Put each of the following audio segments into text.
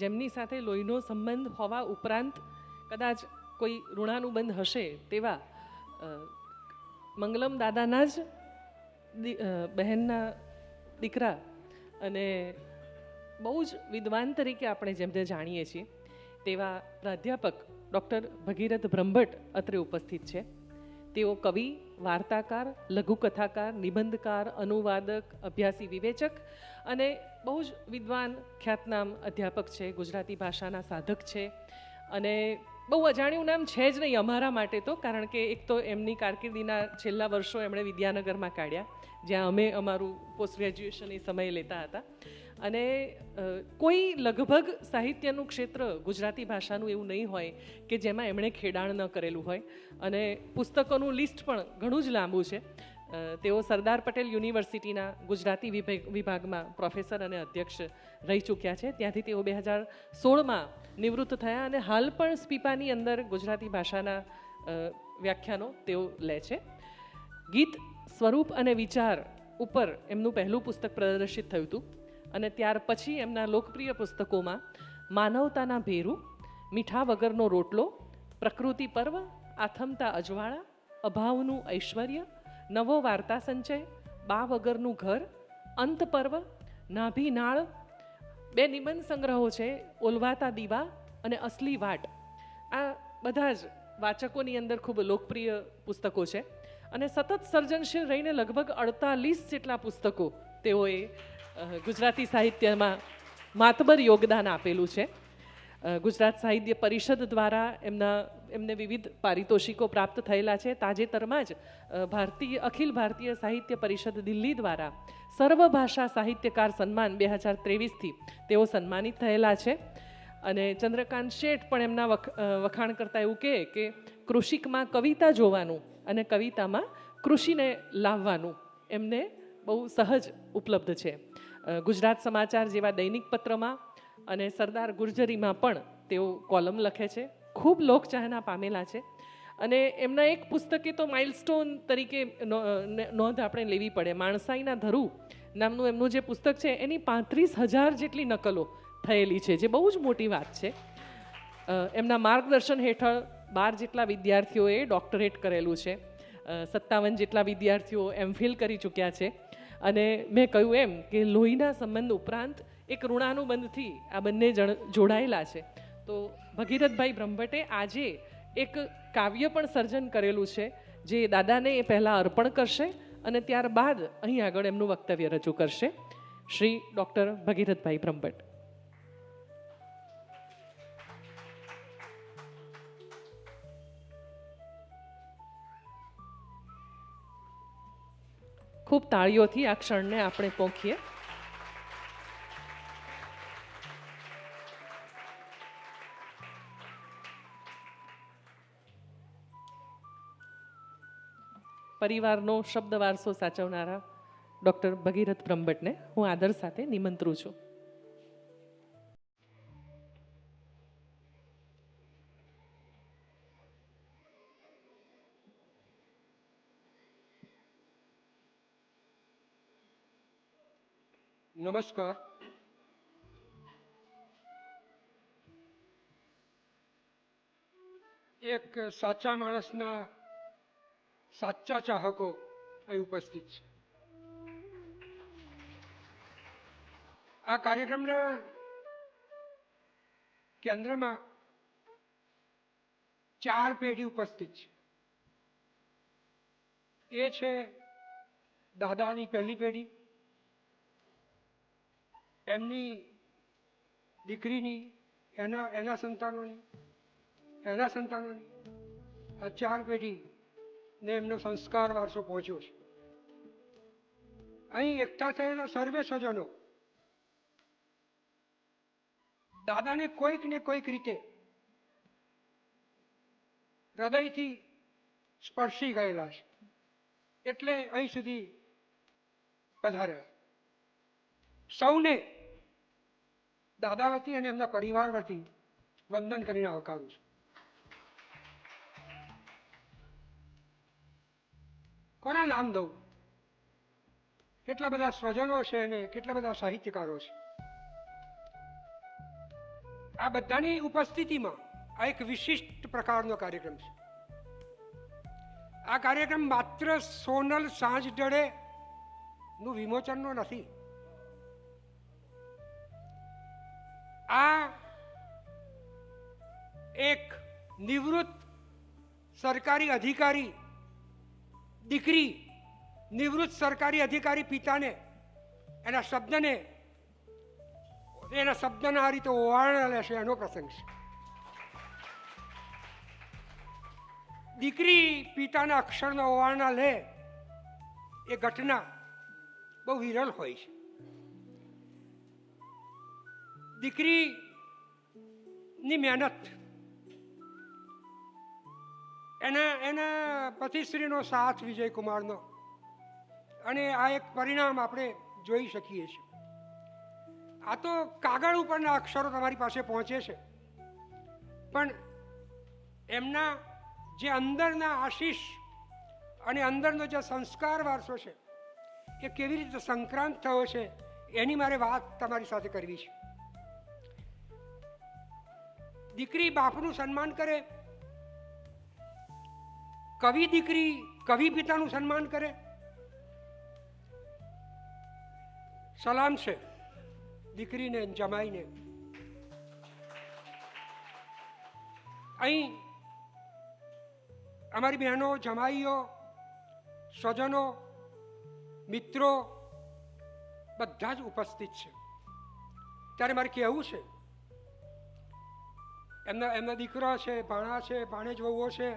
જેમની સાથે લોહીનો સંબંધ હોવા ઉપરાંત કદાચ કોઈ ઋણાનુબંધ હશે તેવા મંગલમ દાદાના જ બહેનના દીકરા અને બહુ જ વિદ્વાન તરીકે આપણે જેમને જાણીએ છીએ, તેવા પ્રાધ્યાપક ડૉક્ટર ભગીરથ બ્રહ્મભટ્ટ અત્રે ઉપસ્થિત છે. તેઓ કવિ, વાર્તાકાર, લઘુકથાકાર, નિબંધકાર, અનુવાદક, અભ્યાસી, વિવેચક અને બહુ જ વિદ્વાન ખ્યાતનામ અધ્યાપક છે. ગુજરાતી ભાષાના સાધક છે. અને બહુ અજાણ્યું નામ છે જ નહીં અમારા માટે તો, કારણ કે એક તો એમની કારકિર્દીના છેલ્લા વર્ષો એમણે વિદ્યાનગરમાં કાઢ્યા, જ્યાં અમે અમારું પોસ્ટ ગ્રેજ્યુએશન એ સમયે લેતા હતા. અને કોઈ લગભગ સાહિત્યનું ક્ષેત્ર ગુજરાતી ભાષાનું એવું નહીં હોય કે જેમાં એમણે ખેડાણ ન કરેલું હોય. અને પુસ્તકોનું લિસ્ટ પણ ઘણું જ લાંબુ છે. તેઓ સરદાર પટેલ યુનિવર્સિટીના ગુજરાતી વિભાગ વિભાગમાં પ્રોફેસર અને અધ્યક્ષ રહી ચૂક્યા છે. ત્યાંથી તેઓ બે હજાર સોળમાં નિવૃત્ત થયા અને હાલ પણ સ્પીપાની અંદર ગુજરાતી ભાષાના વ્યાખ્યાનો તેઓ લે છે. ગીત સ્વરૂપ અને વિચાર ઉપર એમનું પહેલું પુસ્તક પ્રદર્શિત થયું હતું અને ત્યાર પછી એમના લોકપ્રિય પુસ્તકોમાં માનવતાના ભેરું, મીઠા વગરનો રોટલો, પ્રકૃતિ પર્વ, આથમતા અજવાળા, અભાવનું ઐશ્વર્ય નવો વાર્તા સંચય, બા વગરનું ઘર, અંત પર્વ, નાભી નાળ, બે નિબંધ સંગ્રહો છે, ઓલવાતા દીવા અને અસલી વાટ. આ બધા જ વાચકોની અંદર ખૂબ લોકપ્રિય પુસ્તકો છે અને સતત સર્જનશીલ રહીને લગભગ અડતાલીસ જેટલા પુસ્તકો તેઓએ ગુજરાતી સાહિત્યમાં માતબર યોગદાન આપેલું છે. ગુજરાત સાહિત્ય પરિષદ દ્વારા એમના, એમને વિવિધ પારિતોષિકો પ્રાપ્ત થયેલા છે. તાજેતરમાં જ ભારતીય, અખિલ ભારતીય સાહિત્ય પરિષદ દિલ્હી દ્વારા સર્વભાષા સાહિત્યકાર સન્માન બે હજાર ત્રેવીસથી તેઓ સન્માનિત થયેલા છે. અને ચંદ્રકાંત શેઠ પણ એમના વખ વખાણ કરતા એવું કહે કે કૃષિકમાં કવિતા જોવાનું અને કવિતામાં કૃષિને લાવવાનું એમને બહુ સહજ ઉપલબ્ધ છે. ગુજરાત સમાચાર જેવા દૈનિક પત્રમાં અને સરદાર ગુર્જરીમાં પણ તેઓ કોલમ લખે છે. ખૂબ લોકચાહના પામેલા છે. અને એમના એક પુસ્તકે તો માઇલસ્ટોન તરીકે નોંધ આપણે લેવી પડે. માણસાઈના ધરુ નામનું એમનું જે પુસ્તક છે, એની પાંત્રીસ હજાર જેટલી નકલો થયેલી છે, જે બહુ જ મોટી વાત છે. એમના માર્ગદર્શન હેઠળ બાર જેટલા વિદ્યાર્થીઓએ ડોક્ટરેટ કરેલું છે. સત્તાવન જેટલા વિદ્યાર્થીઓ એમ ફિલ કરી ચૂક્યા છે. અને મેં કહ્યું એમ કે લોહીના સંબંધ ઉપરાંત એક ઋણાનુબંધથી આ બંને જણ જોડાયેલા છે. તો ભગીરથભાઈ બ્રહ્મભટ્ટે આજે એક કાવ્ય પણ સર્જન કરેલું છે, જે દાદાને એ પહેલાં અર્પણ કરશે અને ત્યારબાદ અહીં આગળ એમનું વક્તવ્ય રજૂ કરશે. શ્રી ડૉક્ટર ભગીરથભાઈ બ્રહ્મભટ્ટ. ખૂબ તાળીઓથી આ ક્ષણને આપણે પોંખીએ. પરિવારનો શબ્દ વારસો સાચવનારા ડૉક્ટર ભગીરથ બ્રહ્મભટ્ટને હું આદર સાથે નિમંત્રું છું. નમસ્કાર. એક સાચા માણસના સાચા ચાહકો અહીં ઉપસ્થિત છે. આ કાર્યક્રમના કેન્દ્રમાં ચાર પેઢી ઉપસ્થિત છે. એ છે દાદાની પહેલી પેઢી, એમની દીકરીની, એના એના સંતાનોની એના સંતાનોની આ ચાર પેઢી ને એમનો સંસ્કાર વારસો પહોંચ્યો છે. અહીં એકઠા થયેલા સર્વે સ્વજનો, દાદાને કોઈક ને કોઈક રીતે હૃદયથી સ્પર્શી ગયેલા છે. એટલે અહીં સુધી પધાર્યા. સૌને દાદા વતી અને એમના પરિવાર વતી વંદન કરીને આવકારું છું. કોના નામ દઉં? કેટલા બધા સ્વજનો છે અને કેટલા બધા સાહિત્યકારો છે? આ બધાની ઉપસ્થિતિમાં આ એક વિશિષ્ટ પ્રકારનો કાર્યક્રમ છે. આ કાર્યક્રમ માત્ર સોનલ સાંજ ડળે નું વિમોચનનો નથી. આ એક નિવૃત્ત સરકારી અધિકારી દીકરી નિવૃત્ત સરકારી અધિકારી પિતાને એના શબ્દને એના શબ્દના આ રીતે ઓવારણા લેશે એનો પ્રસંગ છે. દીકરી પિતાના અક્ષરના ઓવારણા લે એ ઘટના બહુ વિરલ હોય છે. દીકરીની મહેનત એના એના પતિશ્રીનો સાથ વિજય કુમારનો અને આ એક પરિણામ આપણે જોઈ શકીએ છીએ. આ તો કાગળ ઉપરના અક્ષરો તમારી પાસે પહોંચે છે. પણ એમના જે અંદરના આશીષ અને અંદરનો જે સંસ્કાર વારસો છે, એ કેવી રીતે સંક્રાંત થયો છે, એની મારે વાત તમારી સાથે કરવી છે. દીકરી બાપનું સન્માન કરે કવિ દીકરી કવિ પિતાનું સન્માન કરે? સલામ છે દીકરીને જમાઈને. અહીં અમારી બહેનો, જમાઈઓ, સ્વજનો, મિત્રો બધા જ ઉપસ્થિત છે. ત્યારે મારે કહેવું છે, એમના એમના દીકરા છે, ભાણા છે, ભાણેજ વહુઓ છે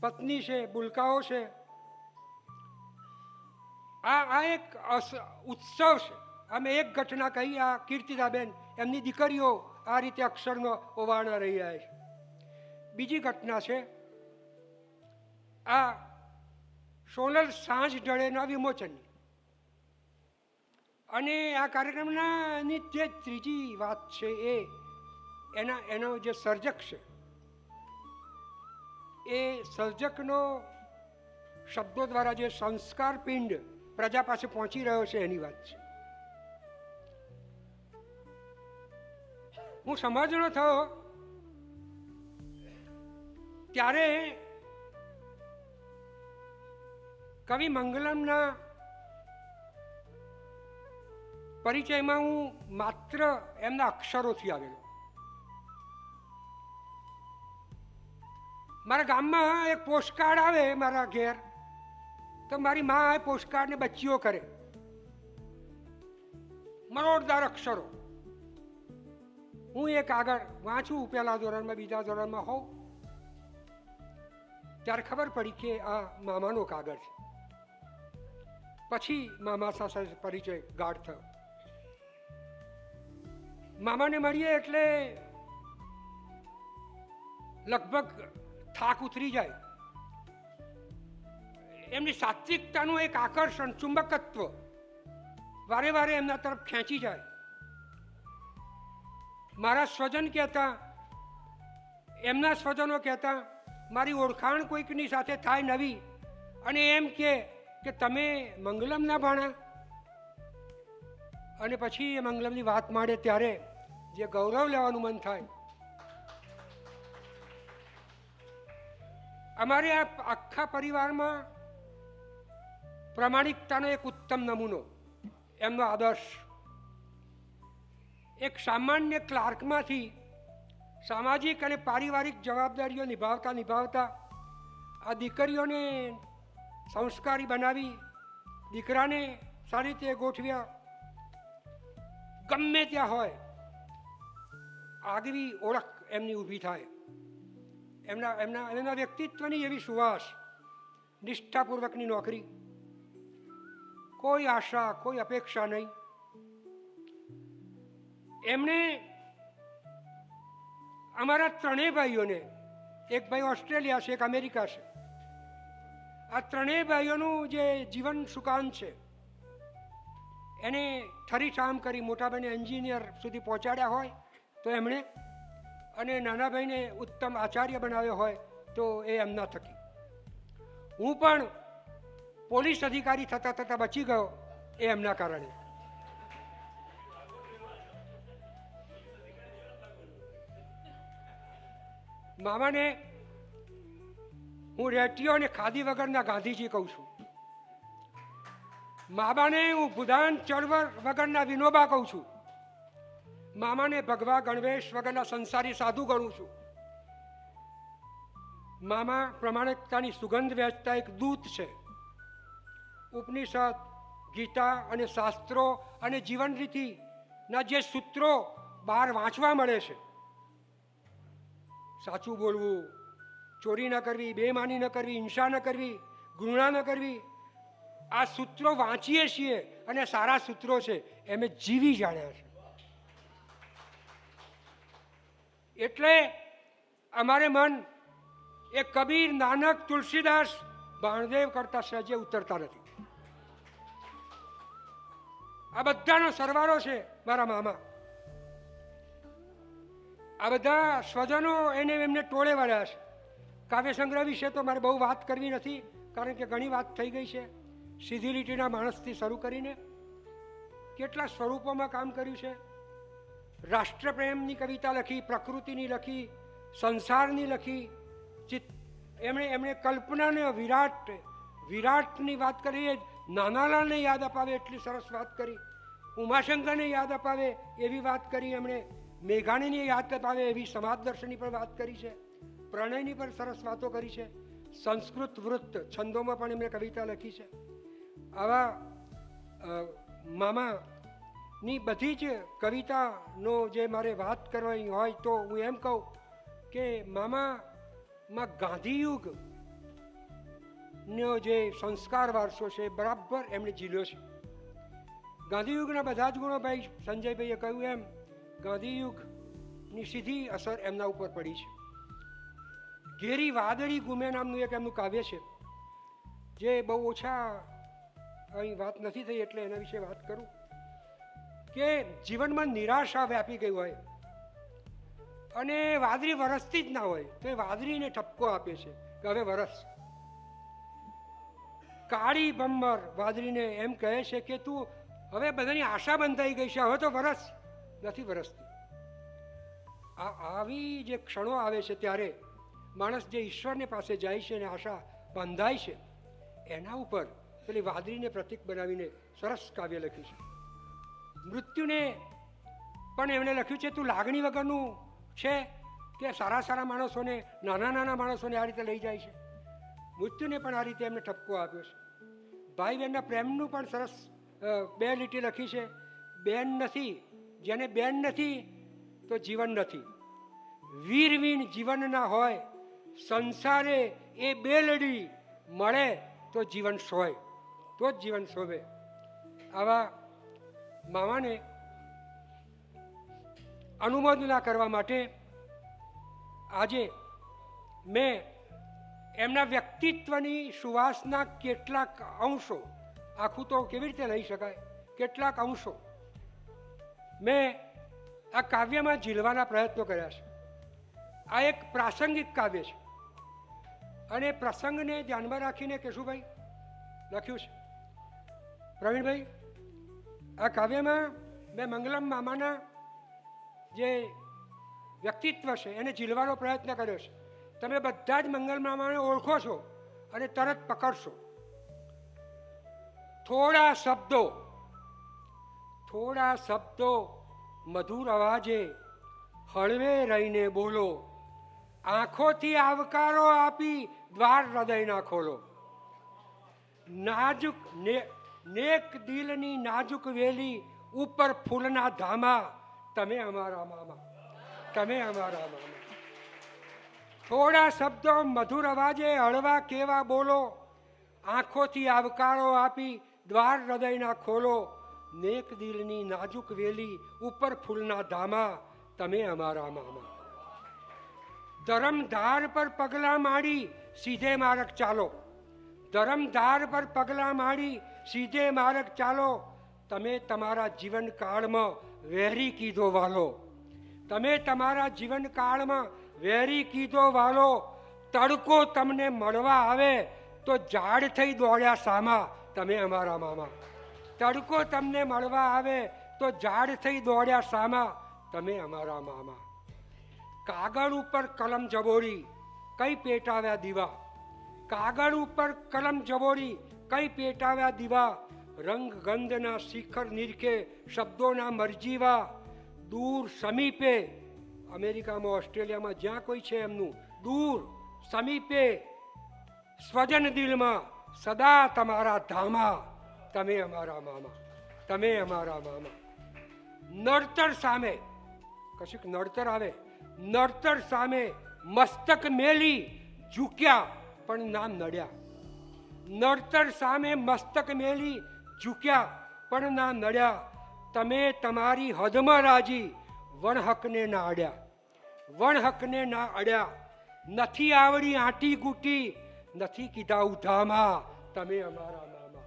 પત્ની છે, બુલકાઓ છે. આ આ એક ઉત્સવ છે. અમે એક ઘટના કહી, આ કીર્તિદાબેન, એમની દીકરીઓ આ રીતે અક્ષરનો ઓવાણા રહી રહ્યા છે. બીજી ઘટના છે, આ સોનલ સાંજ ઢળેના વિમોચનની. અને આ કાર્યક્રમના જે ત્રીજી વાત છે એ, એના, એનો જે સર્જક છે એ સર્જકનો શબ્દો દ્વારા જે સંસ્કાર પિંડ પ્રજા પાસે પહોંચી રહ્યો છે, એની વાત છે. હું સમાજનો થયો ત્યારે કવિ મંગલમના પરિચયમાં હું માત્ર એમના અક્ષરોથી આવેલો. મારા ગામમાં એક પોસ્ટકાર્ડ આવે મારા ઘેર. તો મારી મા એ પોસ્ટકાર્ડને બચ્ચીઓ કરે. મરોડદાર અક્ષરો. હું એક આગળ વાંચું પહેલા ધોરણમાં, બીજા ધોરણમાં હોઉં. ત્યારે ખબર પડી કે આ મામાનો કાગળ છે. પછી મામા સાથે પરિચય ગાઢ થયો. મામાને મળીએ એટલે લગભગ થાક ઉતરી જાય. એમની સાત્વિકતાનું એક આકર્ષણ, ચુંબકત્વ વારે વારે એમના તરફ ખેંચી જાય. મારા સ્વજન કહેતા, એમના સ્વજનો કહેતા, મારી ઓળખાણ કોઈકની સાથે થાય નવી. અને એમ કે કે તમે મંગલમ ના ભાણા. અને પછી એ મંગલમની વાત માંડે ત્યારે જે ગૌરવ લેવાનું મન થાય અમારે આ આખા પરિવારમાં પ્રમાણિકતાનો એક ઉત્તમ નમૂનો, એમનો આદર્શ. એક સામાન્ય ક્લાર્કમાંથી સામાજિક અને પારિવારિક જવાબદારીઓ નિભાવતા નિભાવતા આ દીકરીઓને સંસ્કારી બનાવી, દીકરાને સારી રીતે ગોઠવ્યા. ગમે ત્યાં હોય, આગવી ઓળખ એમની ઊભી થાય. એમના એમના એમના વ્યક્તિત્વની એવી સુવાસ, નિષ્ઠાપૂર્વકની નોકરી. કોઈ આશા, કોઈ અપેક્ષા નહીં. એમણે અમારા ત્રણેય ભાઈઓને, એક ભાઈ ઓસ્ટ્રેલિયા છે, એક અમેરિકા છે. આ ત્રણેય ભાઈઓનું જે જીવન સુકાન છે, એને ઠરીઠામ કરી મોટા ભાઈને એન્જિનિયર સુધી પહોંચાડ્યા હોય તો એમણે અને નાનાભાઈને ઉત્તમ આચાર્ય બનાવ્યો હોય તો એ એમના થકી. હું પણ પોલીસ અધિકારી થતાં થતાં બચી ગયો એ એમના કારણે. મામાને હું રેટીઓ અને ખાદી વગરના ગાંધીજી કહું છું. મામાને હું ભૂદાન ચળવળ વગરના વિનોબા કહું છું. મામાને ભગવા ગણવેશ વગરના સંસારી સાધુ ગણું છું. મામા પ્રમાણિકતાની સુગંધ વહેંચતા એક દૂત છે. ઉપનિષદ, ગીતા અને શાસ્ત્રો અને જીવન રીતિના જે સૂત્રો બહાર વાંચવા મળે છે. સાચું બોલવું, ચોરી ન કરવી, બેમાની ન કરવી, હિંસા ન કરવી, ઘૃણા ન કરવી, આ સૂત્રો વાંચીએ છીએ અને સારા સૂત્રો છે, એમ જીવી જાણ્યા છે. એટલે અમારે મન એ કબીર નાનક તુલસીદાસ બાણદેવ કરતા સહેજે ઉતરતા નથી. આ બધાનો સરવાળો છે મારા મામા. આ બધા સ્વજનો એને એમને ટોળે વાળ્યા છે. કાવ્ય સંગ્રહ વિશે તો મારે બહુ વાત કરવી નથી, કારણ કે ઘણી વાત થઈ ગઈ છે. સીધી લીટીના માણસથી શરૂ કરીને કેટલા સ્વરૂપોમાં કામ કર્યું છે. રાષ્ટ્રપ્રેમની કવિતા લખી પ્રકૃતિની લખી સંસારની લખી ચિત એમણે એમણે કલ્પનાને વિરાટ વિરાટની વાત કરી નાનાલાલને યાદ અપાવે એટલી સરસ વાત કરી ઉમાશંકરને યાદ અપાવે એવી વાત કરી એમણે મેઘાણીને યાદ અપાવે એવી સમાજ દર્શનની પણ વાત કરી છે પ્રણયની પણ સરસ વાતો કરી છે સંસ્કૃત વૃત્ત છંદોમાં પણ એમણે કવિતા લખી છે. આવા અ, મામાની બધી જ કવિતાનો જે મારે વાત કરવાની હોય તો હું એમ કહું કે મામામાં ગાંધીયુગ નો જે સંસ્કાર વારસો છે બરાબર એમણે ઝીલ્યો છે. ગાંધીયુગના બધા જ ગુણો ભાઈ સંજયભાઈએ કહ્યું એમ, ગાંધીયુગની સીધી અસર એમના ઉપર પડી છે. ઘેરી વાદળી ગુમે નામનું એક એમનું કાવ્ય છે, જે બહુ ઓછા અહીં વાત નથી થઈ એટલે એના વિશે વાત કરું. કે જીવનમાં નિરાશા વ્યાપી ગઈ હોય. અને વાદળી વરસતી જ ના હોય, તો એ વાદળીને ઠપકો આપે છે કે હવે વરસ. કાળી બંબર વાદળીને એમ કહે છે કે તું હવે બધાની આશા બંધાઈ ગઈ છે, હવે તો વરસ, નથી વરસતી. આ આવી જે ક્ષણો આવે છે ત્યારે માણસ જે ઈશ્વરને પાસે જાય છે અને આશા બંધાય છે, એના ઉપર પેલી વાદળીને પ્રતિક બનાવીને સરસ કાવ્ય લખ્યું છે. મૃત્યુને પણ એમણે લખ્યું છે, તું લાગણી વગરનું છે કે સારા સારા માણસોને, નાના નાના માણસોને આ રીતે લઈ જાય છે. મૃત્યુને પણ આ રીતે એમને ઠપકો આપ્યો છે. ભાઈ બહેનના પ્રેમનું પણ સરસ બે લીટી લખી છે. બેન નથી, જેને બેન નથી, તો જીવન નથી. વીરવીન જીવન ના હોય, સંસારે એ બેલડી મળે તો જીવન સોય, તો જ જીવન શોભે. આવા મામાને અનુમોદના કરવા માટે આજે મેં એમના વ્યક્તિત્વની સુવાસના કેટલાક અંશો, આખું તો કેવી રીતે લઈ શકાય? કેટલાક અંશો મેં આ કાવ્યમાં ઝીલવાના પ્રયત્નો કર્યા છે. આ એક પ્રાસંગિક કાવ્ય છે. અને પ્રસંગને ધ્યાનમાં રાખીને કેશુભાઈ લખ્યું છે. પ્રવીણભાઈ આ કાવ્યમાં મેં મંગલમ મામાના જે વ્યક્તિત્વ છે, એને ઝીલવાનો પ્રયત્ન કર્યો છે. તમે બધા જ મંગલ મામાને ઓળખો છો અને તરત પકડશો. થોડા શબ્દો થોડા શબ્દો મધુર અવાજે હળવે રહીને બોલો. આંખોથી આવકારો આપી દ્વાર હૃદયના ખોલો. નાજુક નેક દિલની નાજુક વેલી ઉપર ફૂલના ધામા. તમે અમારા મામા. તમે અમારા મામા. થોડા શબ્દો મધુર અવાજે હળવા કેવા બોલો. આંખોથી આવકારો આપી દ્વાર હૃદયના ખોલો. નેક દિલની નાજુક વેલી ઉપર ફૂલના ધામા. તમે અમારા મામા. ધરમધાર પર પગલાં માડી સીધે માર્ગ ચાલો. ધરમધાર પર પગલાં માંડી સીધે માર્ગ ચાલો. તમે તમારા જીવનકાળમાં વહેરી કીધો વાલો. તમે તમારા જીવનકાળમાં વહેરી કીધો વાલો. તડકો તમને મળવા આવે તો ઝાડ થઈ દોડ્યા સામા તમે અમારા મામા. તડકો તમને મળવા આવે તો ઝાડ થઈ દોડ્યા સામા તમે અમારા મામા. કાગળ ઉપર કલમ જબોરી કઈ પેટાવ્યા દીવા. કાગળ ઉપર કલમ જબોરી કઈ પેટાવ્યા દીવા? રંગ ગંધના શિખર નિરખે શબ્દોના મરજીવા. દૂર સમીપે. અમેરિકામાં, ઓસ્ટ્રેલિયામાં જ્યાં કોઈ છે એમનું. દૂર સમીપે. સ્વજન દિલમાં, સદા તમારા ધામા. તમે અમારા મામા. તમે અમારા મામા. નડતર સામે. કશુંક નડતર આવે. નડતર સામે મસ્તક મેલી ઝૂક્યા, પણ નામ નડ્યા. નડતર સામે મસ્તક મેલી ઝૂક્યા, પણ ના નડ્યા. તમે તમારી હદમાં રાજી, વણહકને ના અડ્યા. વણહકને ના અડ્યા. નથી આવડી આંટી ગુટી, નથી કીધા ઉધામાં, તમે અમારા મામા.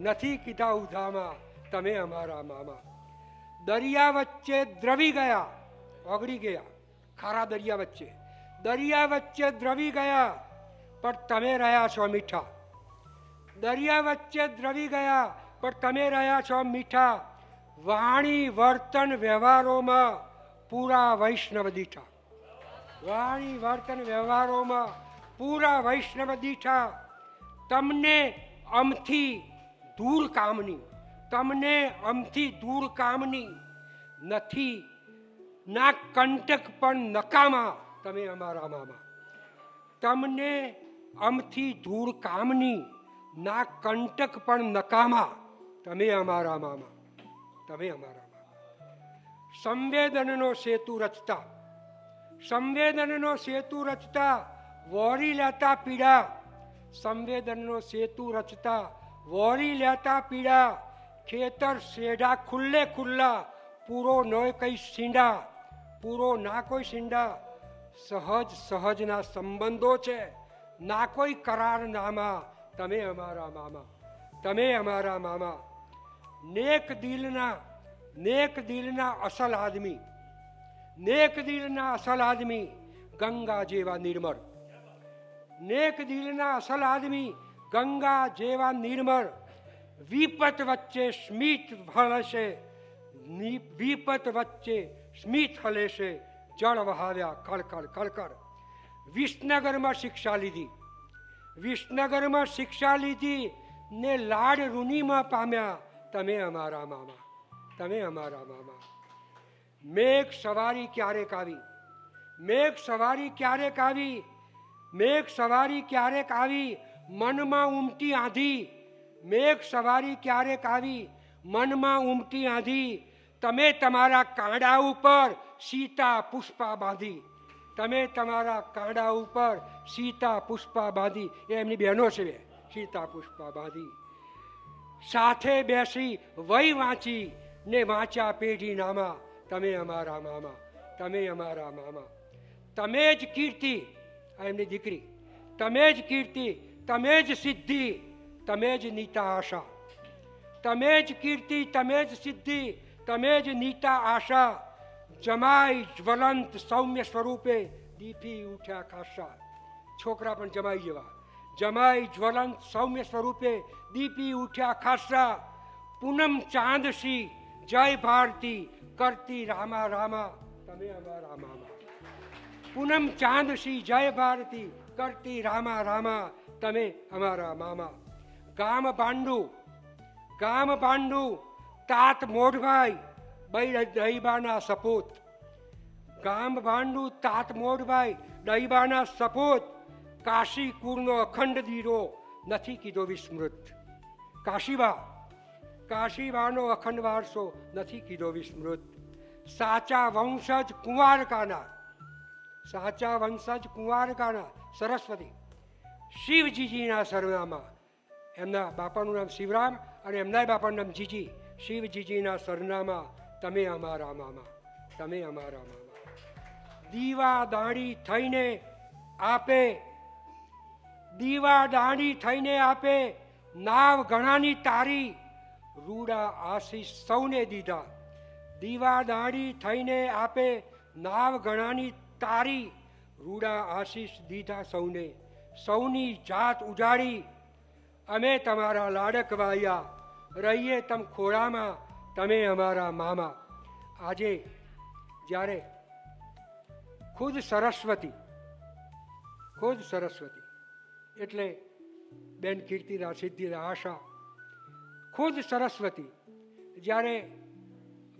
નથી કીધા ઉધામાં, તમે અમારા મામા. દરિયા વચ્ચે દ્રવી ગયા, ઓગળી ગયા. ખારા દરિયા વચ્ચે. દરિયા વચ્ચે દ્રવી ગયા, પણ તમે રહ્યા છો મીઠા. દરિયા વચ્ચે દ્રવી ગયા, પણ તમે રહ્યા છો મીઠા. વાણી, વર્તન, વ્યવહારોમાં પૂરા વૈષ્ણવ દીઠા. વાણી, વર્તન, વ્યવહારોમાં પૂરા વૈષ્ણવ દીઠા. તમને અમથી દૂર કામની, તમને અમથી દૂર કામની નથી. ના કંટક પણ નકામા તમે અમારા મામા. તમને અમથી દૂર કામની ના કંટક પણ નકામા. તમે અમારા મામા. તમે અમારા મામા. સંવેદનનો સેતુ રચતા. સંવેદનનો સેતુ રચતા વોરી લેતા પીડા. સંવેદનનો સેતુ રચતા વોરી લેતા પીડા. ખેતર શેઢા ખુલ્લે ખુલ્લા, પૂરો ન કઈ સીંડા પૂરો ના કોઈ સીંડા સહજ સહજના સંબંધો છે. ના કોઈ કરાર નામા. તમે અમારા મામા. તમે અમારા મામા. નેક દિલના નેક દિલના અસલ આદમી. નેક દિલના અસલ આદમી ગંગા જેવા નિર્મળ. નેક દિલના અસલ આદમી ગંગા જેવા નિર્મળ. વિપત વચ્ચે સ્મિત હલશે વિપત વચ્ચે સ્મિત હલેશે, જળ વહાવ્યા કળકળ કળકળ. વિસનગરમાં શિક્ષા લીધી. વિસનગરમાં શિક્ષા લીધી ને લાડ રૂનીમાં પામ્યા. તમે અમારા મામા. તમે અમારા મામા. મેઘ સવારી ક્યારેક આવી. મેઘ સવારી ક્યારેક આવી. મેઘ સવારી ક્યારેક આવી. મનમાં ઉમટી આંધી. મેઘ સવારી ક્યારેક આવી. મનમાં ઉમટી આંધી. તમે તમારા કાંડા ઉપર સીતા પુષ્પા બાંધી. તમે તમારા કાંડા ઉપર સીતા પુષ્પા બાંધી એ એમની બહેનો છે સીતા પુષ્પા બાંધી સાથે બેસી વહી વાંચી ને વાંચ્યા પેઢી નામા, તમે અમારા મામા, તમે અમારા મામા. તમે જ કીર્તિ એમની દીકરી. તમે જ કીર્તિ, તમે જ સિદ્ધિ, તમે જ નીતા આશા. તમે જ કીર્તિ, તમે જ સિદ્ધિ, તમે જ નીતા આશા. જમાઈ જ્વલંત સૌમ્ય સ્વરૂપે દીપી ઉઠ્યા ખાસા છોકરા પણ જમાઈ જેવા જમાઈ જ્વલંત સૌમ્ય સ્વરૂપે દીપી ઉઠ્યા ખાસા પૂનમ ચાંદસી જય ભારતી કરતી રામા રામા તમે અમારા મામા પૂનમ ચાંદસી જય ભારતી કરતી રામા રામા તમે અમારા મામા ગામ પાંડુ ગામ પાંડુ તાત મોઢભાઈ બૈ દહીબાના સપૂત. ગામ ભાંડુ તાત મોરભાઈ દહીબાના સપૂત. કાશી કુરનો અખંડ દીરો નથી કીધો વિસ્મૃત. કાશીબા કાશીબાનો અખંડ વારસો નથી કીધો વિસ્મૃત. સાચા વંશજ કુંવારકાના, સાચા વંશજ કુંવારકાના સરસ્વતી. શિવજીજીના સરનામા એમના બાપાનું નામ શિવરામ અને એમના બાપાનું નામ જીજી. શિવજીજીના સરનામા તમે અમારા મામા, તમે અમારા મામા. દીવા દાણી થઈને આપે દીવા દાણી થઈને આપે નાવ ઘણાની તારી, રૂડા આશીષ સૌને દીધા. દીવા દાણી થઈને આપે નાવ ઘણાની તારી, રૂડા આશીષ દીધા સૌને. સૌની જાત ઉજાડી, અમે તમારા લાડકવાયા, રહીએ તમ ખોળામાં તમે અમારા મામા, આજે જ્યારે ખુદ સરસ્વતી ખુદ સરસ્વતી, એટલે બેન કીર્તિદા સિદ્ધિદા આશા, ખુદ સરસ્વતી, જ્યારે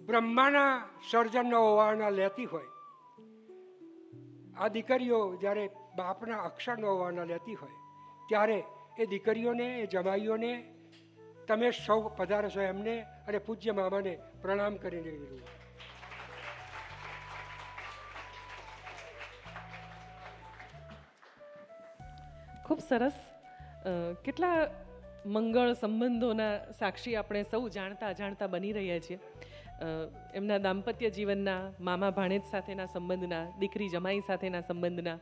બ્રહ્માના સર્જનનો ઓવારણા લેતી હોય, આ દીકરીઓ જ્યારે બાપના અક્ષરનો ઓવારણા લેતી હોય, ત્યારે એ દીકરીઓને, એ જમાઈઓને તમે સૌ પધારશો એમને અને પૂજ્ય મામાને પ્રણામ કરીને વિનવું ખૂબ સરસ. કેટલા મંગળ સંબંધોના સાક્ષી આપણે સૌ જાણતા અજાણતા બની રહ્યા છીએ. એમના દાંપત્ય જીવનના મામા ભાણેજ સાથેના સંબંધના, દીકરી જમાઈ સાથેના સંબંધના